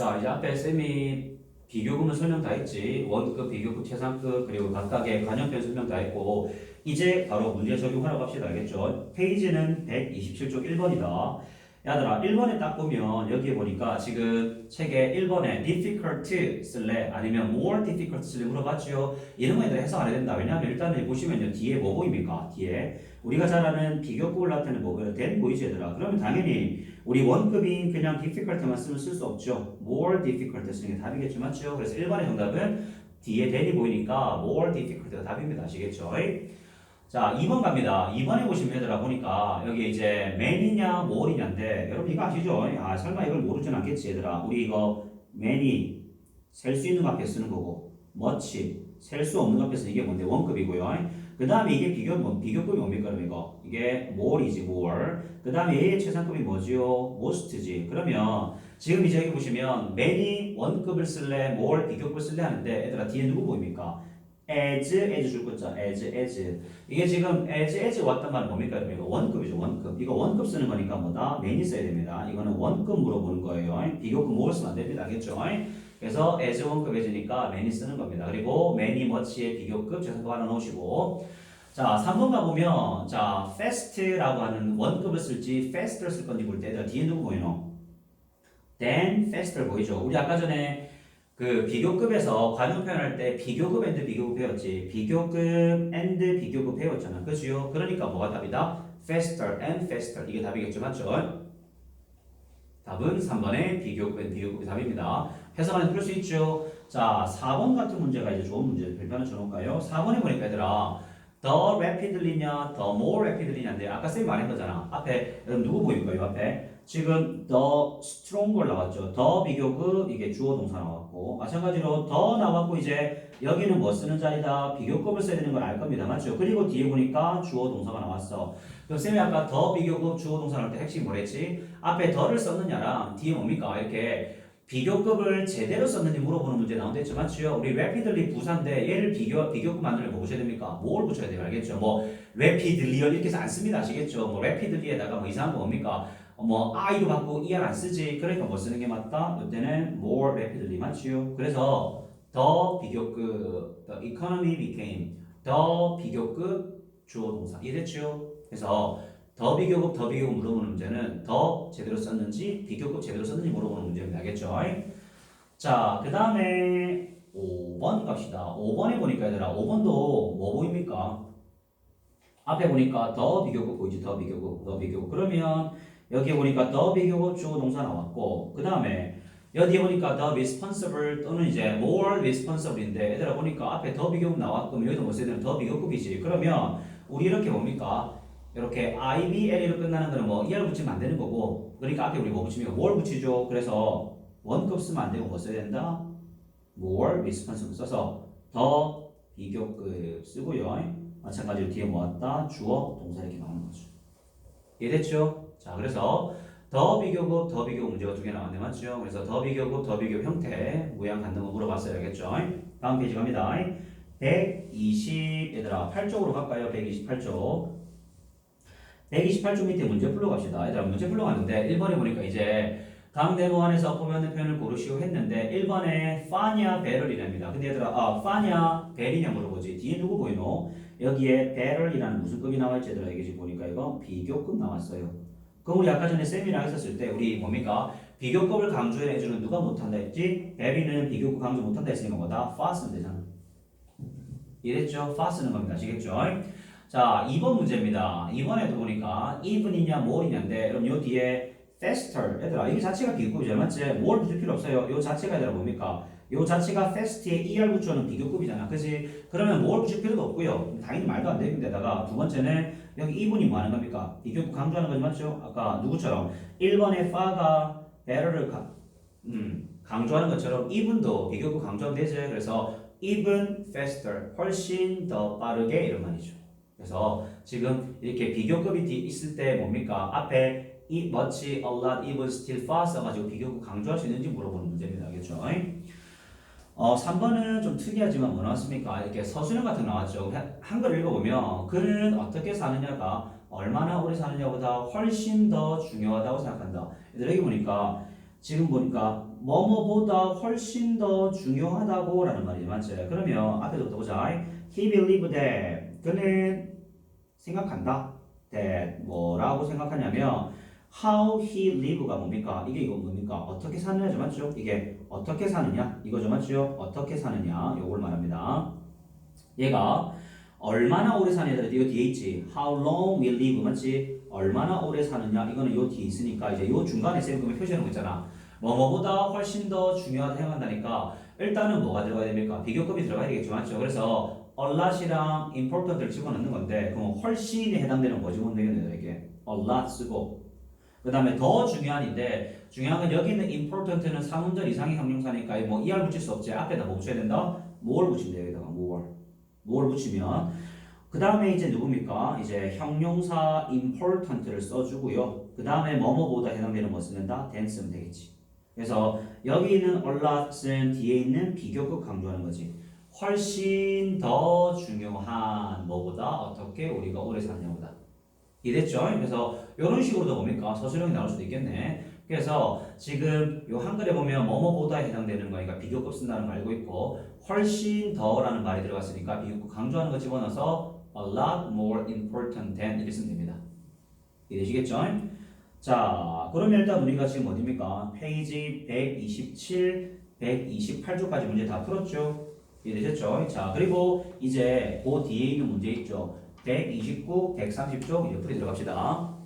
자, 이제 앞에 쌤이 비교급은 설명 다 했지. 원급, 비교급, 최상급, 그리고 각각의 관연편 설명 다 했고, 이제 바로 문제 적용하러 갑시다. 알겠죠? 페이지는 127쪽 1번이다. 야들아, 1번에 딱 보면 여기에 보니까 지금 책에 1번에 difficult 쓸래? 아니면 more difficult 쓸래? 물어봤죠? 이런 거에 대해 해석 안 해야 된다. 왜냐하면 일단은 보시면요. 뒤에 뭐 보입니까? 뒤에. 우리가 잘 아는 비교급을 나타내는 뭐, 된 보이지 얘들아. 그러면 당연히 우리 원급인 그냥 difficult만 쓰면 쓸 수 없죠. more difficult 쓰는 게 답이겠죠. 맞죠? 그래서 1번의 정답은 뒤에 then이 보이니까 more difficult가 답입니다. 아시겠죠? 자, 2번 갑니다. 2번에 보시면 얘들아 보니까 여기 이제 man이냐 more이냐인데 여러분 이거 아시죠? 아, 설마 이걸 모르진 않겠지 얘들아. 우리 이거 many 셀수 있는 거 앞에 쓰는 거고 much 셀수 없는 거 앞에 쓰는 이게 뭔데 원급이고요. 그 다음에 이게 비교, 뭐, 비교급이 뭡니까 그럼 이거? 이게 more이지 more. 그 다음에 얘의 최상급이 뭐지요? most지. 그러면 지금 이제 여기 보시면 many 원급을 쓸래, more 비교급을 쓸래 하는데 얘들아 뒤에 누구 보입니까? As, as 줄 거죠. as, as. 이게 지금 as, as 왔단 말은 뭡니까? 이거 원급이죠. 원급. 이거 원급 쓰는 거니까 뭐다? many 써야 됩니다. 이거는 원급 물어보는 거예요. 비교급 more 쓰면 안 됩니다. 알겠죠? 그래서 as 원급 as니까 many 쓰는 겁니다. 그리고 many, much의 비교급 최상급 하나 넣으시고 자, 3번 가보면 자, fast라고 하는 원급을 쓸지 faster 쓸 건지 볼 때 뒤에 누구 보이노? then faster 보이죠? 우리 아까 전에 그 비교급에서 관용 표현할 때 비교급 and 비교급 배웠지. 비교급 and 비교급 배웠잖아. 그죠? 그러니까 뭐가 답이다? faster and faster. 이게 답이겠죠. 맞죠? 답은 3번의 비교급 and 비교급이 답입니다. 해석 안에 풀 수 있죠. 자, 4번 같은 문제가 이제 좋은 문제 별표는 줘놓을까요? 4번에 보니까 얘들아 the rapidly냐, the more rapidly냐인데 아까 쌤이 말한 거잖아. 앞에 여러분 누구 보입니까? 이 앞에 지금 the stronger 나왔죠. the 비교급 이게 주어 동사 나왔고 마찬가지로 the 나왔고 이제 여기는 뭐 쓰는 자리다 비교급을 써야 되는 걸 알 겁니다. 맞죠? 그리고 뒤에 보니까 주어 동사가 나왔어. 그럼 쌤이 아까 the 비교급 주어 동사 나올 때 핵심 뭐랬지? 앞에 the를 썼느냐랑 뒤에 뭡니까? 이렇게 비교급을 제대로 썼는지 물어보는 문제 나온댔죠. 맞죠? 우리 rapidly 부사인데 얘를 비교, 비교급 만들려면 뭐 붙여야 됩니까? 뭘 붙여야 돼요? 알겠죠? 뭐 rapidly 이렇게 해서 안 씁니다. 아시겠죠? 뭐 rapidly에다가 뭐 이상한 거 뭡니까? 뭐 I로 바꾸고 ER 안 쓰지. 그러니까 뭐 쓰는 게 맞다? 이때는 more rapidly 맞죠? 그래서 더 비교급 the economy became 더 비교급 주어 동사 이해됐죠? 그래서 더 비교급 더 비교급 물어보는 문제는 더 제대로 썼는지 비교급 제대로 썼는지 물어보는 문제입니다. 알겠죠? 자, 그 다음에 5번 갑시다. 5번에 보니까 얘들아 5번도 뭐 보입니까? 앞에 보니까 더 비교급 보이지? 더 비교급, 더 비교급. 그러면 여기에 보니까 더 비교급 주어 동사 나왔고 그 다음에 여기에 보니까 the responsible 또는 이제 more responsible인데 얘들아 보니까 앞에 더 비교급 나왔고 여기도 뭐 써야 되는 더 비교급이지. 그러면 우리 이렇게 뭡니까? 이렇게 IBL로 끝나는 거는 뭐 ER 붙이면 안 되는 거고 그러니까 앞에 우리 뭐 붙이면 뭘 붙이죠? 그래서 원급 쓰면 안 되고 뭐 써야 된다? more responsible 써서 더 비교급 쓰고요. 마찬가지로 뒤에 뭐 왔다? 주어 동사 이렇게 나오는 거죠. 이해됐죠? 자 그래서 더 비교급 더 비교급 문제가 두 개 나왔네 맞죠? 그래서 더 비교급 더 비교급 형태 모양 갖는 거 물어봤어요 알겠죠? 다음 페이지 갑니다. 120 얘들아 8쪽으로 갈까요? 128쪽 128쪽 밑에 문제 풀러 갑시다. 얘들아 문제 풀러 갔는데 1번에 보니까 이제 각 네모 안에서 포함되는 표현을 고르시오 했는데 1번에 파냐 베럴이랍니다. 근데 얘들아 아 파냐 벨이냐 물어보지. 뒤에 누구 보이노? 여기에 베럴이라는 무슨 급이 나와있지 얘들아 이게 지금 보니까 이거 비교급 나왔어요. 그럼 우리 아까 전에 세미나 했었을 때 우리 뭡니까? 비교급을 강조해 주는 누가 못한다 했지? 베리는 비교급 강조 못한다 했으니까 뭐다? 파 쓰면 되잖아. 이랬죠? 파 쓰는 겁니다. 아시겠죠? 자, 2번 문제입니다. 2번에도 보니까 even이냐 more이냐인데 여러분 요 뒤에 faster 얘들아 이게 자체가 비교급이잖아 맞지? more 붙일 필요 없어요. 요 자체가 얘들아 뭡니까? 요 자체가 fast에 er 붙여는 비교급이잖아 그지? 그러면 more 붙일 필요도 없고요. 당연히 말도 안 되는 데다가 두 번째는 여기 even이 뭐 하는 겁니까? 비교급 강조하는 거지 맞죠? 아까 누구처럼 1번에 fa가 better를 가, 음, 강조하는 것처럼 even도 비교급 강조하면 되지 그래서 even faster 훨씬 더 빠르게 이런 말이죠. 그래서 지금 이렇게 비교급이 뒤- 있을 때 뭡니까? 앞에 이 much, a lot, even, still, far 써가지고 비교급 강조할 수 있는지 물어보는 문제입니다. 알겠죠? 어, 3번은 좀 특이하지만 뭐 나왔습니까? 이렇게 서술형 같은 거 나왔죠. 한- 한글 읽어보면 그는 어떻게 사느냐가 얼마나 오래 사느냐보다 훨씬 더 중요하다고 생각한다. 여기 보니까 지금 보니까 뭐뭐보다 훨씬 더 중요하다고 라는 말이 맞지? 그러면 앞에부터 보자. He believed that 그는 생각한다. that 뭐라고 생각하냐면 how he live가 뭡니까? 이게 이거 뭡니까? 어떻게 사느냐 죠, 맞죠? 이게 어떻게 사느냐? 이거죠, 맞죠? 어떻게 사느냐? 요걸 말합니다. 얘가 얼마나 오래 사느냐에 요 뒤에 있지. How long will live 맞지? 얼마나 오래 사느냐? 이거는 요 뒤에 있으니까 이제 요 중간에 쌤 그러면 표시하는 거 있잖아. 뭐뭐보다 훨씬 더 중요하다 생각한다니까 일단은 뭐가 들어가야 됩니까? 비교급이 들어가야 되겠죠, 맞죠? 그래서 a lot이랑 important를 집어넣는 건데 그럼 훨씬에 해당되는 거지 못 되겠네 이게 a lot 쓰고 그 다음에 더 중요한인데 중요한 건 여기 있는 important는 3문절 이상의 형용사니까 뭐 er 붙일 수 없지. 앞에다 뭐 붙여야 된다? more 붙이면 돼 여기다가. more 붙이면. 그 다음에 이제 누굽니까? 이제 형용사 important를 써주고요. 그 다음에 뭐뭐보다 해당되는 거 쓰는다? then 쓰면 되겠지. 그래서 여기 있는 a lot은 뒤에 있는 비교급 강조하는 거지. 훨씬 더 중요한 뭐보다 어떻게 우리가 오래 사느냐보다 이해됐죠? 그래서 이런 식으로도 뭡니까 서술형이 나올 수도 있겠네. 그래서 지금 요 한글에 보면 뭐뭐보다 해당되는 거니까 비교급 쓴다는 거 알고 있고 훨씬 더라는 말이 들어갔으니까 비교급 강조하는 거 집어넣어서 a lot more important than 이렇게 쓰면 됩니다. 이해되시겠죠? 자, 그러면 일단 우리가 지금 어디입니까? 페이지 127, 128쪽까지 문제 다 풀었죠? 이해되셨죠? 자, 그리고 이제 그 뒤에 있는 문제 있죠? 129, 130쪽 이제 풀이 들어갑시다.